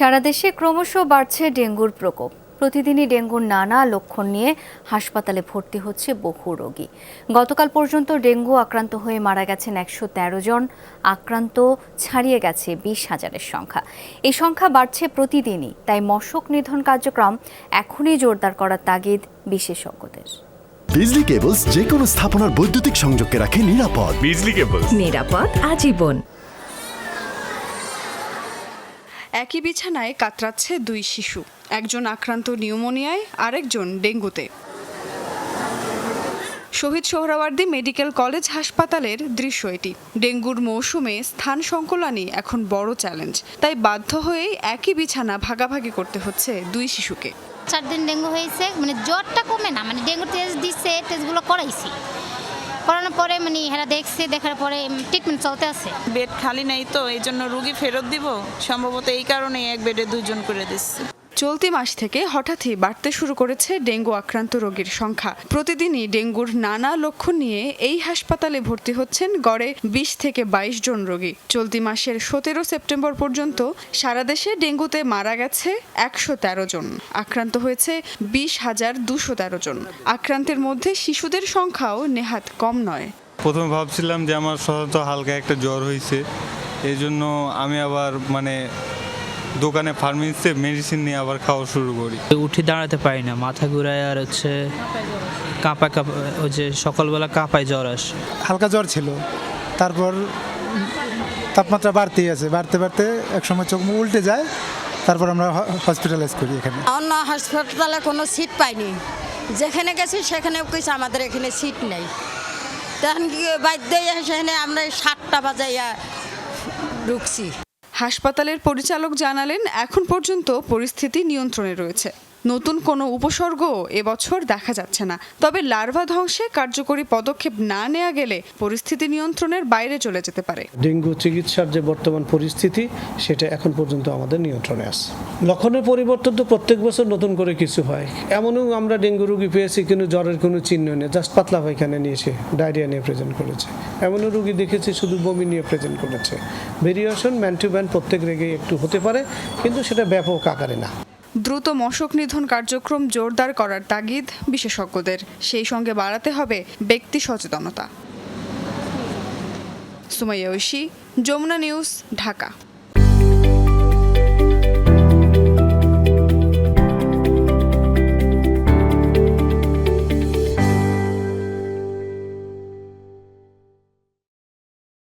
সারা দেশে ক্রমশ বাড়ছে ডেঙ্গুর প্রকোপ। প্রতিদিনই ডেঙ্গুর নানা লক্ষণ নিয়ে হাসপাতালে ভর্তি হচ্ছে বহু রোগী। গতকাল পর্যন্ত ডেঙ্গু আক্রান্ত হয়ে মারা গেছেন একশো তেরো জন। আক্রান্ত ছাড়িয়ে গেছে বিশ হাজারের সংখ্যা। এই সংখ্যা বাড়ছে প্রতিদিনই তাই মশক নিধন কার্যক্রম এখনই জোরদার করার তাগিদ বিশেষজ্ঞদের। বিজলি কেবলস যে কোনো স্থাপনার বৈদ্যুতিক সংযোগকে রাখে নিরাপদ। বিজলি কেবল নিরাপদ আজীবন। একই বিছানায় কাতরাচ্ছে দুই শিশু, একজন আক্রান্ত নিউমোনিয়ায়, আরেকজন ডেঙ্গুতে। শহীদ সোহরাওয়ার্দী মেডিকেল কলেজ হাসপাতালের দৃশ্য এটি। ডেঙ্গুর মৌসুমে স্থান সংকুলানই এখন বড় চ্যালেঞ্জ। তাই বাধ্য হয়েই একই বিছানা ভাগাভাগি করতে হচ্ছে দুই শিশুকে। চার দিন ডেঙ্গু হয়েছে মানে জ্বরটা কমে না মানে ডেঙ্গু টেস্ট দিচ্ছে টেস্টগুলো করাইছি। করানোর পরে মানে এরা দেখছে, দেখার পরে ট্রিটমেন্ট চলতে আছে। বেড খালি নাই তো এই জন্য রুগী ফেরত দিব। সম্ভবত এই কারণে এক বেডে দুজন করে দিচ্ছে। চলতি মাস থেকে হঠাৎই বাড়তে শুরু করেছে ডেঙ্গু আক্রান্ত রোগীর সংখ্যা। প্রতিদিনই ডেঙ্গুর নানা লক্ষণ নিয়ে এই হাসপাতালে ভর্তি হচ্ছেন গড়ে বিশ থেকে বাইশ জন রোগী। চলতি মাসের সতেরো সেপ্টেম্বর পর্যন্ত সারা দেশে ডেঙ্গুতে মারা গেছে একশো তেরো জন। আক্রান্ত হয়েছে বিশ হাজার দুশো তেরো জন। আক্রান্তের মধ্যে শিশুদের সংখ্যাও নেহাত কম নয়। প্রথমে ভাবছিলাম যে আমার সাধারণত হালকা একটা জ্বর হয়েছে এই জন্য আমি আবার মানে দোকানে ফার্মেসিতে মেডিসিন নিয়ে আবার খাওয়া শুরু করি। উঠে দাঁড়াতে পারি না মাথা ঘুরায় আর হচ্ছে কাঁপা কাঁপা ওই যে সকালবেলা কাঁপায় জ্বর আসে। হালকা জ্বর ছিল। তারপর তাপমাত্রা বাড়তেই আছে। বাড়তে বাড়তে একসময় চোখ মুখ উল্টে যায় তারপর আমরা হসপিটালাইজ করি এখানে। অন্য হাসপাতালে কোনো সিট পাইনি। যেখানে গেছি সেখানে কইছে আমাদের এখানে সিট নেই। তখন কি বাধ্য হয়ে সেখানে আমরা সাতটা বাজাইয়া ঢুকছি। হাসপাতালের পরিচালক জানালেন এখন পর্যন্ত পরিস্থিতি নিয়ন্ত্রণে রয়েছে। নতুন কোনো উপসর্গ এবছর দেখা যাচ্ছে না। তবে লার্ভা ধ্বংসে কার্যকরী পদক্ষেপ না নেওয়া গেলে পরিস্থিতি নিয়ন্ত্রণের বাইরে চলে যেতে পারে। ডেঙ্গু চিকিৎসার যে বর্তমান পরিস্থিতি, সেটা এখন পর্যন্ত আমাদের নিয়ন্ত্রণে আছে। লক্ষণের পরিবর্তন তো প্রত্যেক বছর নতুন করে কিছু হয়। এমনও আমরা ডেঙ্গু রোগী পেয়েছি, কিন্তু জ্বরের কোনো চিহ্ন নেই। জাস্ট পাতলা পায়খানা নিয়েছে, ডায়রিয়া নিয়ে প্রেজেন্ট করেছে। এমনও রোগী দেখেছি শুধু বমি নিয়ে প্রেজেন্ট করেছে। ভেরিয়েশন, ম্যান প্রত্যেক রেগে একটু হতে পারে, কিন্তু সেটা ব্যাপক আকারে না। দ্রুত মশক নিধন কার্যক্রম জোরদার করার তাগিদ বিশেষজ্ঞদের। সেই সঙ্গে বাড়াতে হবে ব্যক্তি সচেতনতা। সুমাইয়া ঐশী, যমুনা নিউজ, ঢাকা।